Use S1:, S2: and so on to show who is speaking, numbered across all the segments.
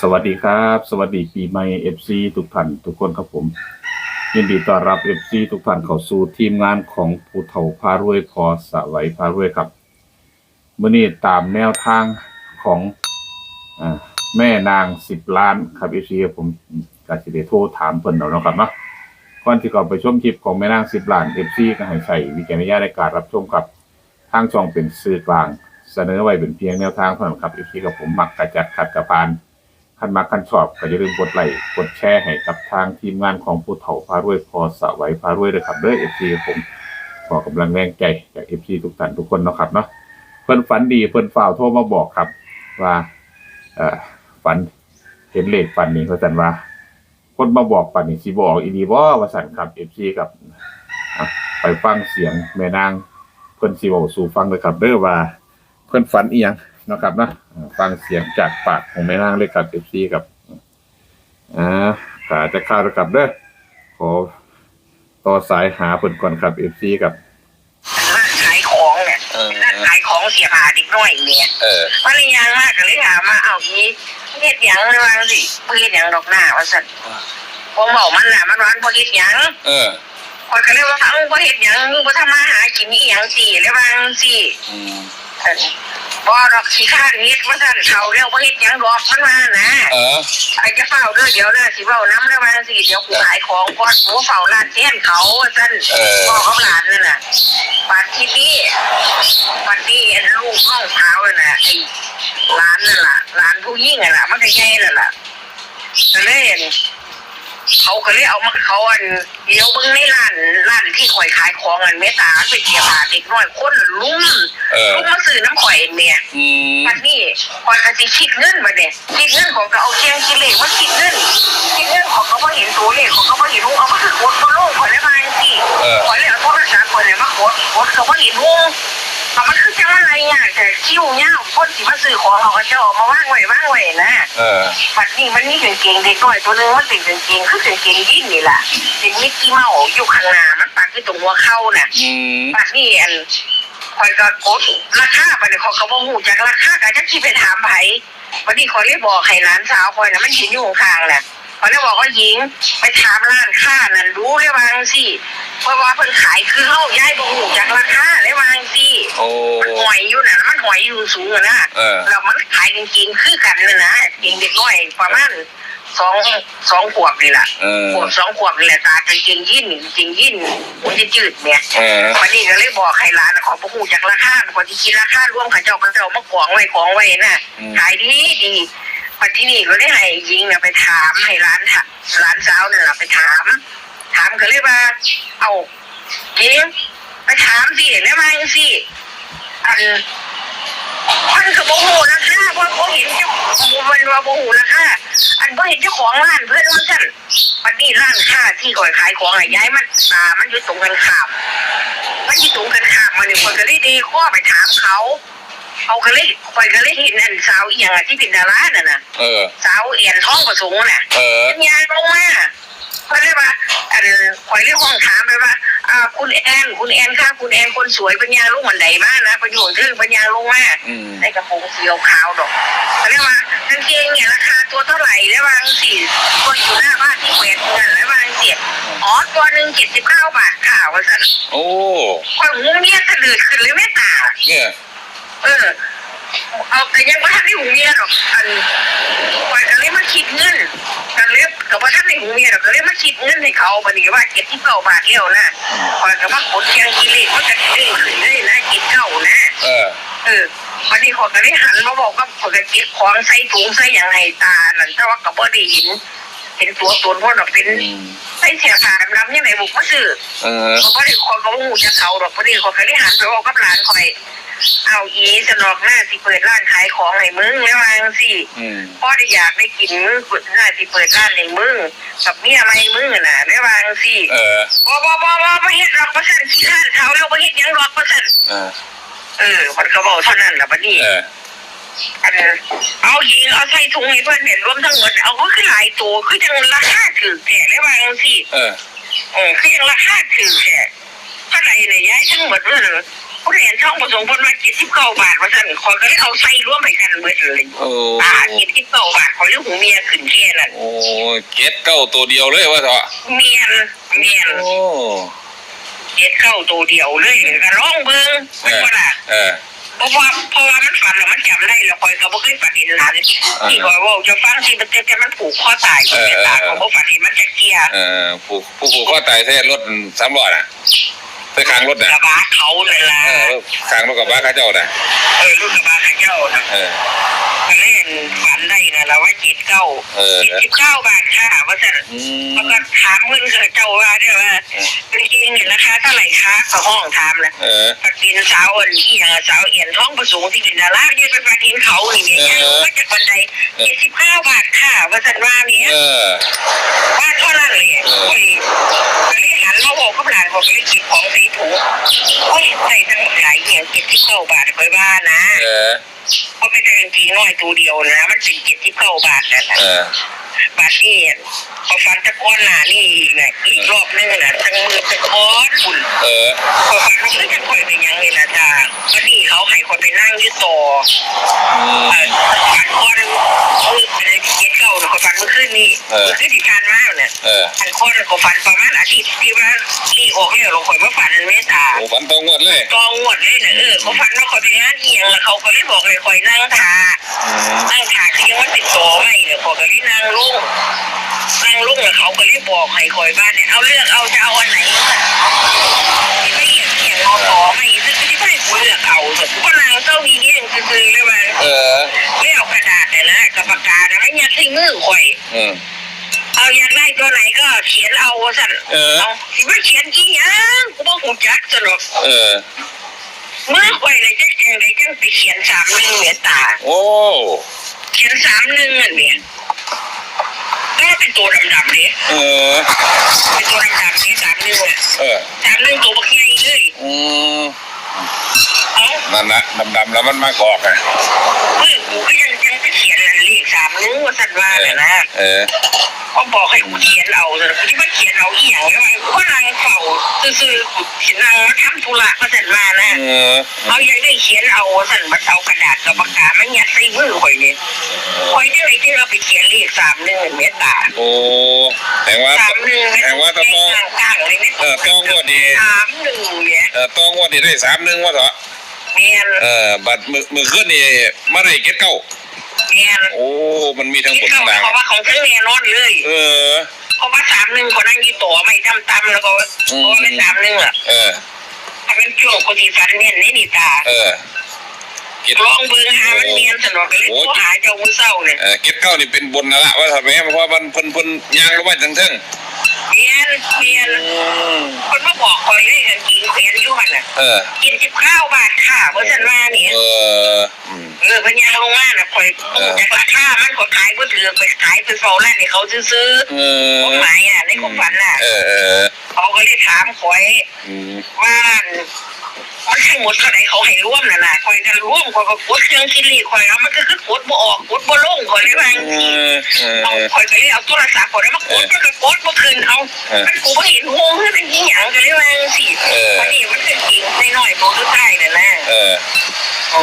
S1: สวัสดีครับ สวัสดีปีใหม่เอฟซีทุกท่านทุกคนครับผม ยินดีต้อนรับเอฟซีทุกท่านเข้าสู่ทีมงานของผู้เฒ่าพารวยพอสวัยพารวยครับมื่อนี้ตามแนวทางของอแม่นางสิบล้านครับเอฟซีผมกาสิเดโทรถามเพิ่นเอาเนาะครับเนาะก่อนที่เราไปชมคลิปของแม่นางสิบล้านเอฟซีก็ให้ใส่วิจารณญาณในการรับชมครับทางช่องเป็นสื่อกลาง เสนอไว้เป็นเพียงแนวทางเท่านั้นครับเอีกทีกับผมมักกระจัดขัดกระพาน คันมักคันชอบก็อย่าลืมกดไลค์กดแชร์ให้กับทางทีมงานของผู้เฒ่าพารวยพอสวัยพารวยด้วยครับเด้อเอฟซีผมขอกำลังแรงใจจากเอฟซีทุกท่านทุกคนเนาะครับเนาะเพิ่นฝันดีเพิ่นฝ่าวโทรมาบอกครับ ว่าเอ่อฝันเห็นเลขฝันนี้เขาสันว่า คนมาบอกฝันนี้สิบอกอีดีบ่ว่าสันครับเอฟซีครับอะไปฟังเสียงแม่นางเพิ่นสิเว้าสู่ฟังเลยครับเด้อว่า เพิ่นฝันอีหยัง นาะครับเนาะอ่าฟังเสียงจากปากของแม่นางเลยครับ FC ครับอ่าขาจะเข้าแล้วครับเด้อขอต่อสายหาเพิ่นก่อนครับ FC ครับ
S2: ร้านขายของเนี่ย
S3: เออ
S2: ร้านขายของเสียหาเด็กน้อยเนี่ย
S3: เออ
S2: ภรรยามากก็เลยถามมาเอาอีเฮ็ดหยังเลยวาจังสิบ่เฮ็ดหยังดอกหน้าว่าซั่นผมบอกมันน่ะมันว่าบ่เฮ็ดหยัง
S3: เออ
S2: ข้อยก็เลยว่าเอ้าบ่เฮ็ดหยังบ่ทำมาหากินอีหยังสิเลยว่าจังสิ
S3: อืม
S2: เออ บ่ดอกสิค่าเฮ็ดว่าซั่นเขาเรียกบ่เฮ็ดหยังดอกมันว่านะ
S3: เออ
S2: ไอ้จะเฝ้าเด้อเดี๋ยวนะสิเว้านำเลยว่าจังสิเดี๋ยวกูขายของก่อนหมูเฝ้าร้านแทนเขาว่าซั่น
S3: เออ
S2: บอกกับหลานนั่นน่ะปาดที่นี่ปาดที่ลูกน้องสาวนั่นน่ะไอ้ร้านนั่นล่ะร้านผู้ยิ่งอะล่ะมันก็ใหญ่นั่นล่ะก็เลยอั่นเขาก็เลยเอามาเขาอันเดี๋ยวเบิ่งในร้านร้านที่ข่อยขายของอันเมตาไปเสียบาทเด็กน้อยคนลุ่ม
S3: เออ
S2: ลุ่มมา ซื้อน้ำข่อยเนี่ย
S3: อืม
S2: ปัดนี้ข่อยก็สิคิดเงินมาเนี่ยคิดเงินของก็เอาเชียงคิดเลขมาคิดเงินคิดเงินของก็บ่เห็นตัวเลขของก็บ่เห็นรูเอามาคือกดบ่ลงข่อยเลยมาจังซี่
S3: เออ
S2: ข่อยเลยเอาโทรศัพท์ข่อยเลยมากดกดก็บ่เห็นรูแต่มันคือจังอะไรยากแต่คิ้วยาวคนสิมาซื้อของเขาก็จะเอามาวางไว้วางไว้นะ
S3: เออ
S2: ปัดนี้มันมีกางเกงเด็กน้อยตัวหนึงมันเป็นกางเกงคือกางเกงยีนนี่ล่ะเป็นมิกกี้เมาส์อยู่ข้างหน้ามันปักอยู่ตรงหัวเข่าน่ะ
S3: อืม
S2: ปัดนี้อัน คอยก็กดราคาไปเลยเขาก็บ่ฮู้จักราคาก็จักสิไปถามไผวันนี้คอยเลยบอกให้หลานสาวคอยน่ะมันยืนอยู่ข้างๆน่ะคอยเลยบอกว่าหญิงไปถามร้านค้านั่นรู้เลยว่าจังซี่เพราะว่าเพิ่นขายคือเฮาย้ายบ่ฮู้จักราคาเลยว่าจังซี่
S3: โอ้
S2: มันหอยอยู่น่ะมันหอยอยู่สูงอะนะ
S3: เออ
S2: แล้วมันขายจริงๆคือกันน่ะนะเด็กเด็กน้อยประมาณ สองสองขวบนี่ล่ะ
S3: เออ
S2: ขวบสองขวบนี่แหละตาจริงๆยิ่นจริงๆยิ่นมันจะจืดเนี่ย
S3: เออ
S2: วันนี้ก็เลยบอกให้ร้านของพวกหูจากราคาคนที่คิดราคาร่วมกับเจ้ากับเจ้ามาของไว้ของไว้น่ะ
S3: อืม
S2: ขายดีดีวันที่นี่ก็ได้ให้ยิงน่ะไปถามให้ร้านถามร้านสาวเนี่ยไปถาม ถามก็เลยว่า เอายิงไปถามสิแล้วมาจังสิอัน มันก็บ่ฮู้ราคาเพราะบ่เห็นเจ้ามันว่าบ่ฮู้ราคาอันบ่เห็นเจ้าของร้านเพื่อนว่าซั่นวันนี้ร้านค้าที่ก่อยขายของอะย้ายมันตามันอยู่ตรงกันข้ามมันอยู่ตรงกันข้ามมาเนี่ยคนก็เลยดีข้อไปถามเขาเขาก็เลยคอยก็เลยเห็นอันสาวอียงอะที่เป็นดาราน่ะนะ
S3: เออ
S2: สาวเอียนท้องประสงค์น่ะ
S3: เออ
S2: เป็นยางลงมา เขาเรียกว่าอันคอยเรียกห้องถามไปว่าอ่าคุณแอนคุณแอนค่ะคุณแอนคนสวยเป็นยางลงมันใดมากนะประโยชน์คือเป็นยางลงมา
S3: อืม
S2: ในกระโปรงสีขาวดอกเขาเรียกว่ากางเกงเนี่ยราคาตัวเท่าไหร่แล้ววางสี่ตัวอยู่หน้าบ้านที่แหวนเงินแล้ววางเสียอ๋อตัวหนึ่งเจ็ดสิบเก้าบาทค่ะว่าสัน
S3: โอ้
S2: คอยหูเมียทะลืดขึ้นเลยแม่ตา
S3: เนี่ย
S2: เออ เอาแต่ยังว่าท่านได้หูเมียหรอกอันคอยก็เลยมาคิดเงินกันเลยกับว่าท่านได้หูเมียหรอกก็เลยมาคิดเงินให้เขาบัดนี้ว่าเจ็ดที่เก้าบาทเดียวนะคอยก็มากดเชียงกิเลสมันจะเด้งขึ้นเลยนะเจ็ดเก้านะ
S3: เออ
S2: เออวันนี้เขาก็ได้หันมาบอกว่าเขาจะเก็บของใส่ถุงใส่อย่างไรตาหลังจากว่ากับบ่ได้เห็นเห็นตัวตนว่าเราเป็น
S3: อืม
S2: ใส่เสียขาดำๆยังไงบุกมาซื้อ
S3: เออ
S2: เขาก็ได้คนเขาหูจะเขาหรอกพอดีเขาก็ได้หันไปบอกกับหลานคอย เอาอีสนอกหน้าสิเปิดร้านขายของให้มึงแล้ววาจังสิ
S3: อืม
S2: พ่อได้อยากได้กินมึงเปิดหน้าสิเปิดร้านให้มึงกับเมียไม่มึงน่ะแล้ววาจังสิ
S3: เออ
S2: บ่บ่บ่บ่บ่เฮ็ดหรอกบ่ซั่นขี้ข้านเขาแล้วบ่เฮ็ดหยังหรอกบ่ซั่น
S3: เออ
S2: เออมันก็บอกเท่านั้นล่ะบัดนี้
S3: เออ
S2: อันเอาหญิงเอาใส่ถุงให้เพื่อนเห็นรวมทั้งหมดเอาก็คือหลายตัวคือจังราคาถือแก่แล้วว่าจังสิ
S3: เออ
S2: เออคือยังราคาถือแค่เท่าไหร่เนี่ยย้ายทั้งหมดเลย ผู้เรียนช่องประสงค์ผลมาเจ็ดสิบเก้าบาทว่าสั่นคอยก็เลยเอาใส่ร่วมไปกันเบิดเลย
S3: โอ้
S2: ตาเจ็ดสิบเก้าบาทคอยเรื่องหูเมียขึ้นแค่นั้น
S3: โอ้เจ็ดเก้าตัวเดียวเลยว่าเถอะ
S2: เมียนเมียน
S3: โอ้
S2: เจ็ดเก้าตัวเดียวเลยก็ร้องเบิ้งมันก็ล่ะ
S3: เออ
S2: เพราะว่าเพราะว่ามันฝันแล้วมันจำได้แล้วคอยก็บ่เคยฝันเห็นหลานที่คอยเว่าจะฟังที่มันจะมันผูกข้อตายอยู่ในตาของบ่ฝันเห็นมันจะเกีย
S3: เออผู้ผู้ผูกข้อตายแท้รถสามล้อน่ะ ไปข้างรถน่ะ
S2: กระบะเขาเลยล่ะ
S3: เออข้างรถกับบ้านข้าเจ้าน่ะ
S2: เออรุ่นกระบะข้าเจ้านะ
S3: เออ
S2: ก็เล่นฝันได้นะแล้วว่าเจ็ดเก้า
S3: เออ
S2: เจ็ดสิบเก้าบาทค่ะว่าสั่น
S3: อื
S2: แล้ว
S3: ม
S2: ก็ถามเงินเขาเจ้าว่าเนี่ยว่าเป็นจริงเนี่ยราคาเท่าไหร่คะก็ห้องถามนะ
S3: เออ
S2: ปักดินสาวอ่อนอีหยังสาวเอียนท้องประสูงที่เป็นดาราเนี่ยเป็นปักดินเขานี่เนี่ย
S3: เออ
S2: มาจากบันไดเจ็ดสิบเก้าบาทค่ะว่าสั่นว่าเนี่ย
S3: เออ
S2: ว่าเท่านั้นเลยโอ้ยก็ เลยหันมาบอกกับหลานบอกเลยกินของใส่ถุงโอ้ยใส่ทั้งหลายอย่างเจ็ดสิบเก้าบาทค่อยว่านะ
S3: เออ
S2: เพราะเป็นแต่กางเกงน้อยตัวเดียวนะ มันเป็นเจ็ดสิบเก้าบาทนั่นนะ
S3: เออ
S2: บาทนี่พอฟันตะก้อนหนานี่อีกนะอีกรอบนึงนะทั้งมือเป็นคอสฝุ่น
S3: เออ
S2: พอฟันมันก็จะคอยไปยังเลยนะจ้าก็นี่เขาให้คนไปนั่งอยืดต่อ
S3: อืม
S2: เออฟันคอนึงมือเป็นที่เจ็ดเก้านะคนฟันเมื่อคืนนี่
S3: เออ
S2: เมื่อคืนที่ทานมากเนี่ย
S3: เออ
S2: ฟันคอนึงก็ฟันประมาณอาทิตย์ที่ว่ารีออกเนี่ยเราคอยมาฟันเมตา
S3: โอ้ฝันตรงงวดเลย
S2: ตองหวดเลยนะเออเขาฟันว่าคอยไปงานเอียงแล้วเขาก็เลยบอกเลยคอยนั่งทา
S3: อืม
S2: นั่งขาคือยังว่าติดต่อไม่เนี่ยพอก็เลยนั่งลุงนั่งลุงแล้วเขาก็เลยบอกให้คอยบ้านเนี่ยเอาเลือกเอาจะเอาอันไหนที่ไม่เห็นเสียงเอาต่อไม่ซึ่งที่ไม่กูเลือกเอาแต่ก็นางเจ้าวีนี่ยังคือเลยว่า
S3: เออ
S2: ไม่เอากระดาษเนี่ยนะกับปากกานะไม่ยัดใส่มือคอย
S3: อืม
S2: เอาอยากได้ตัวไหนก็เขียนเอาสั่น
S3: เออ
S2: เอาสิว่าเขียนกี่อย่างกูบอกหูจักสนุก
S3: เออ
S2: เมื่อคอยเลยจะแจงเลยจังไปเขียนสามหนึ่งเนี่ยตา
S3: โอ้
S2: เขียนสามหนึ่งอันเนี่ยก็เป็นตัวดำๆเนี่ย
S3: เออ
S2: เป็นตัวดำๆเนี่ยสามหนึ่งอะ
S3: เออ
S2: สามหนึ่งตัวบักใหญ่เลย
S3: อืม
S2: เอ้า
S3: นั่นนะดำๆแล้วมันมากอกอะ
S2: เฮ้ยกูก็ เลขสามหนึ่งว่าสันว่าเนี่ยนะ
S3: เออ
S2: เขาบอกให้กูเขียนเอาแต่กูที่ว่าเขียนเอาอีหยังไงวะกูก็นั่งเฝ้าซื่อๆกูเขียนนั่งมาทำธุระว่าสันว่านะ
S3: เออ
S2: เขายังได้เขียนเอาว่าสันมาเอากระดาษกับปากกามันยัดใส่มือข่อยเนี่ยข่อยจะไหนที่เราไปเขียนเลขสามหนึ่งเมตตา
S3: โอ้แห่งว่า
S2: สามหนึ่ง
S3: แห่งว่าต้องต้อง
S2: กลางๆเลยไม่
S3: เออต้องงวดดี
S2: สามหนึ่งเนี่ย
S3: เออต้องงวดนี้ได้สามหนึ่งว่าเถอะ
S2: เมียน
S3: เออบัตรมือมือขึ้นนี่มาได้เก็ตเก้า
S2: เมียน
S3: โอ้ มันมีทั้ง
S2: คิ
S3: บ
S2: ด
S3: น
S2: เขา
S3: ทั้งล่าง
S2: เพราะว่าของเพิ่งเมียนอนเลย
S3: เออ
S2: เพราะว่าสามหนึ่งคนนั่งยี่ตัวไม่ตั้มตั้มแล้วก็เพราะว่าเป็นสามหนึ่งอะ
S3: เออ
S2: ถ้าเป็นช่วงคนที่ฟันเมียนนี่นี่ตา
S3: เออเก็ต
S2: ลองเบิ้งหามันเมียนสนุกเลยโทรหาเจ้ามุนเศร้าเนี่ย
S3: เออเก็ตเก้านี่เป็นบนนะละว่าทำไมเพราะว่ามันเพิ่นเพิ่นย่างลงมาทั้งเทั้ง
S2: เมียนเมียนคนมาบอกคอยเลยกันจริงเมียนอยู่หันน่ะ
S3: เออ
S2: กินสิบข้าวบาทค่ะเพราะฉันว่าเนี่ย
S3: เอออืม
S2: เออพญาลงมาน่ะคอยจากราคามันก็ขายก็ถือไปขายไปเฝ้าร้านให้เขาซื้อ
S3: เอ
S2: ๆ
S3: อ
S2: ความหมายอะในความฝันน่ะ
S3: เออเออ
S2: เขาก็เลยถามคอย
S3: อืม
S2: ว่ามันให้หมดเท่าไหร่เขาให้ร่วมน่ะนะคอยจะร่วมคอยก็กดเครื่องคิดเลขคอยเอามันก็คือกดบ่ออกกดบ่ลงคอยเลยว่า
S3: เออเอ
S2: เอา
S3: อ
S2: คอยก็เลยเอาโทรศัพท์คอยแล้วมากดมันก็กดบ่คืนเอา
S3: เออ
S2: มันกูบ่เห็นโฮงคือเป็นอีหยังก็เลยว่าจังซี่
S3: เออ
S2: วันนี้มันเป็นจริงน้อยๆตัวสุดท้ายนั่นนะ
S3: เออ
S2: อืมบ่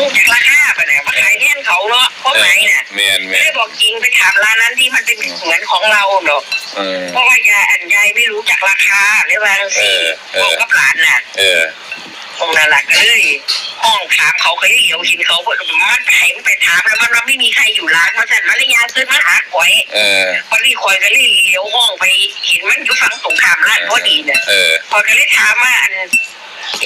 S2: รู้จักราคาปะเนี่ยมาขายแทนเขาเนาะเพราะไหนน่ะ
S3: เมียน
S2: ไม่
S3: เมีย
S2: ได้
S3: น
S2: บอกจริงไปถามร้านนั้นที่มันเป็นเหมือนของเราเนาะ
S3: เออ
S2: เพราะว่ายายอันยายไม่รู้จักราคาเลยว่าจังซี่
S3: เออเออ
S2: บอกกับหลานน่ะ
S3: เออ
S2: ตรงนั้นแหละก็เลยห้องถามเขาเคยเหลียวเห็นเขาบอกมันไปมันไปถามแล้วมันว่าไม่มีใครอยู่ร้านมาสั่นมาเลยยางขึ้นมาหาข่อย
S3: เออ
S2: พอดีข่อยก็เลยเลี้ยวห้องไปเห็นมันอยู่ฝั่งตรงข้ามร้านพอดีเนี่ย
S3: เออ
S2: พอยก็เลยถามว่าอัน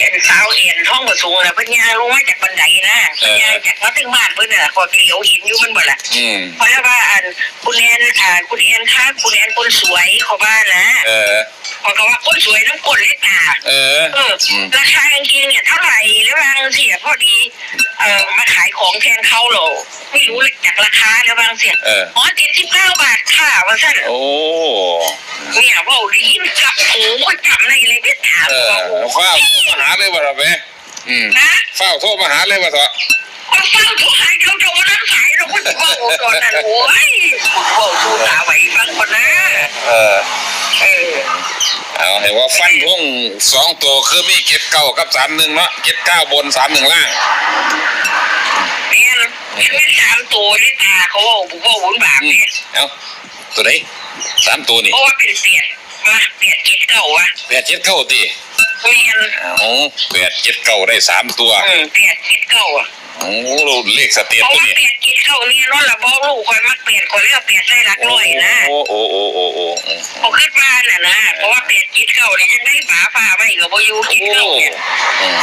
S2: อันสาวเอ็นท้องกระสูงน่ะเพิ่นย่างลงมาจากบันไดนะเพิ่นย่างจากมาถึงบ้านเพิ่นน่ะข่อยก็เลี้ยวเห็นอยู่มันบ่ล่ะ
S3: อืม
S2: เพราะว่าอันคุณแอนอ่าคุณแอนคะคุณแอนคนสวยเขาว่านะ
S3: เออ
S2: พอเขาว่าคนสวยน้ำกลเลยตา
S3: เออ
S2: เออราคากางเกงเนี่ยเท่าไหร่แล้วบางเสียพอดีเอ่อมาขายของแทนเขาเหรอไม่รู้เลยจากราคาแล้วบางเสีย
S3: เออ
S2: อ๋อเจ็ดสิบเก้าบาทค่ะว่าสั้น
S3: โอ้
S2: เนี่ยว่าได้ยินกับหูก็จำในเลยไม่ถาม
S3: เออ
S2: ว่าโอ้โห
S3: เฝ้ามาหาเลยว่าทำไมอืม
S2: นะ
S3: เฝ้าโทรมาหาเลยว่าเถอะ
S2: ก็เฝ้าทุกหายเขาจะว่านั้นสายเราก็จะว่าโอ้ตอนนั้นโอ้ยว่าดูตาไหวฟังคนนะ
S3: เออ
S2: เเออ
S3: เอาเห็นว่าฟันทงสองตัวคือมีเจ็ดเก้ากับสามหนึ่งเนาะเจ็ดเก้าบนสามหนึ่งล่าง
S2: เนี่ยชื่อสามตัวนี่ตาเขาบอกบุกว่าบุญบาปเนี่ย
S3: เอาตัวไหนสามตัวนี่
S2: เพราะว่าเป็นเปียดมาเปียดคิดเก่าวะ
S3: แปดเจ็ดเก้าตี
S2: เมียน
S3: โอ้แปดเจ็ดเก้าได้สามตัว
S2: อืมเปียดคิดเก่าอะ
S3: โอ้เลขสเตีย
S2: เพราะ
S3: ตัว
S2: ว่า
S3: นี้
S2: เปียดคิดเก่าเนี่ยรถละบอกลูกคอยมักเปียดคนเรียกเปียดใส่รักร้อยนะ
S3: โอ้โอ้โอ้โอ้โอ้อืม
S2: ผมคิดว่าน่ะนะเพราะว่าเปียดคิดเก่าเนี่ยยังได้หมาฝ่าไว้กับโบอยูคิด
S3: โอ้
S2: เก่าเนี่ย
S3: อืม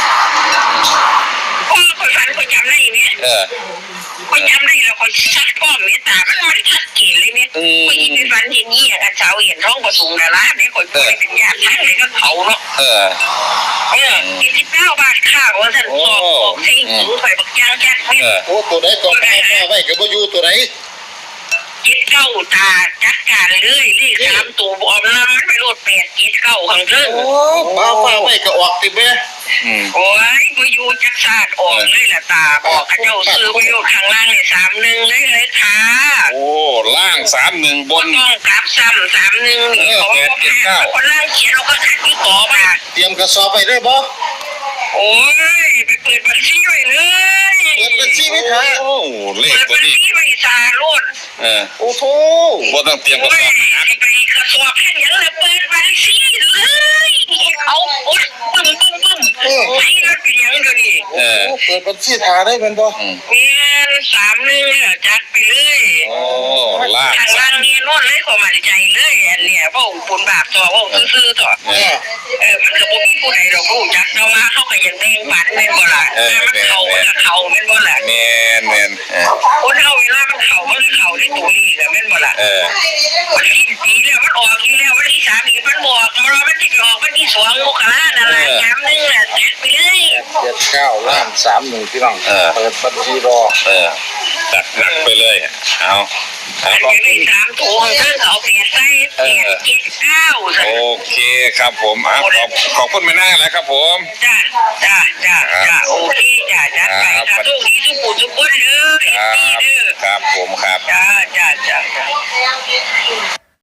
S2: เพราะว่าคนฝันคนจำได้เนี่ย
S3: เออ
S2: คนจำได้แล้วคนชัดป้อมเนี่ยตามันมันชัดเจนเลยเนี่ย
S3: อืม
S2: ผู้หญิงเป็นฝันเห็นยี่กับเจ้าเห็นท้องประสูงดาราเนี่ยคนป่วยเป็นญาติทั้งเลยก็เขาเนาะ
S3: เออ
S2: เออกินที่เก้าบาทข้าวว่าท่านสอบออกที่หูข่อยบักยางแจ๊กเนี่ย
S3: เออ
S4: โอ้ตัวไหนก่อนเอามาไว้กับบ่อยู่ตัวไหน
S2: กิดเก้าตาจัดการเลยรีสามตัวบอมน้ำมันไปโลดแปดกิดเก้าข้างเทิง
S4: โอ้ป้าฟ้าไว้ก็ออกติแม่
S3: อืม
S2: โอ้ยบอยู่จักศาสตร์ออกเลยล่ะตาบอกข้าเจ้าซื้อไปโยข้างล่างเนี่ยสามหนึ่งเลยเลยค่ะ
S3: โอ้ล่างสามหนึ่งบ
S2: ก็
S3: น
S2: ต้องกลับซ้ำสามหนึ่งนี่เขาบอกคนล่างเขียนเราก็คัดที่ขอมา
S4: เตรียมกระสอบไปได้บ่
S2: โอ้ยไปเปิดบัญชีไว้ เลย
S4: เปิดบัญชีไว้ค่ะ
S3: โอ้เลข
S2: เปิด
S3: ตัว
S2: บัญ
S3: นี้
S2: ชีไว้ซาโลด
S3: เออ
S4: โอ้โห
S3: บ่ต้องเตรียมกระ
S2: โอ้
S3: ส
S2: ย
S3: อบนะ
S2: ไปกระสอบแค่ยังเลยเปิดบัญชีเลยเอาโอ๊ยบึ้มบึ้มบึ้มไอ้นั่นเป็นยังเดี๋ยวนี้
S3: เออ
S4: เปิดบัญชีทาได้แม่นบ่
S3: อืม
S2: เมียนสามหนึ่งเนี่ยจัดไปเลย
S3: โอ้ล่าง
S2: ทาง
S3: สา
S2: ล่ามงเนี่ยนอนเลยขอมั่นใจเลยอันเนี่ยพวกปุนบาปตัวพวกซื่อๆตัว
S3: เออ
S2: เออ มันก็บ่มีผู้ใดดอกรู้จักแต่ว่าเขาก็ยังแบ่งปันแม่นบ่ล่ะ
S3: เออ
S2: มันเข้ามันก็เข้าแม่นบ่ล่ะ
S3: แมนแมนเออ
S2: คนเฮาเวลามันเข้ามันก็เข้าในตัวนี้แหละแม่นบ่ล่ะ
S3: เออ
S2: วันที่สีแล้วมันออก ล้านสา
S4: มหนึ่งพี่น้อง
S3: เออ
S4: ปิดบัญชีรอ
S3: เออดักดักไปเลยเอาเอา
S2: อัน
S3: นี้
S2: สามตัวข้างล่างเอาแปดใส่แปดเก็ดเก้าจ้
S3: โอเคครับผมอะขอบขอบคุณไม่น่าแล้วครับผม
S2: จ้ะจ้ะจ้ะจ้ะโอเคจ้ะจ้ะไปจ้ะทุกทีทุกคนทุกคนเด้อ
S3: คเอ็
S2: นรัตี้เด้อ
S3: ครับผมครับ
S2: จ้ะจ้ะจ้ะ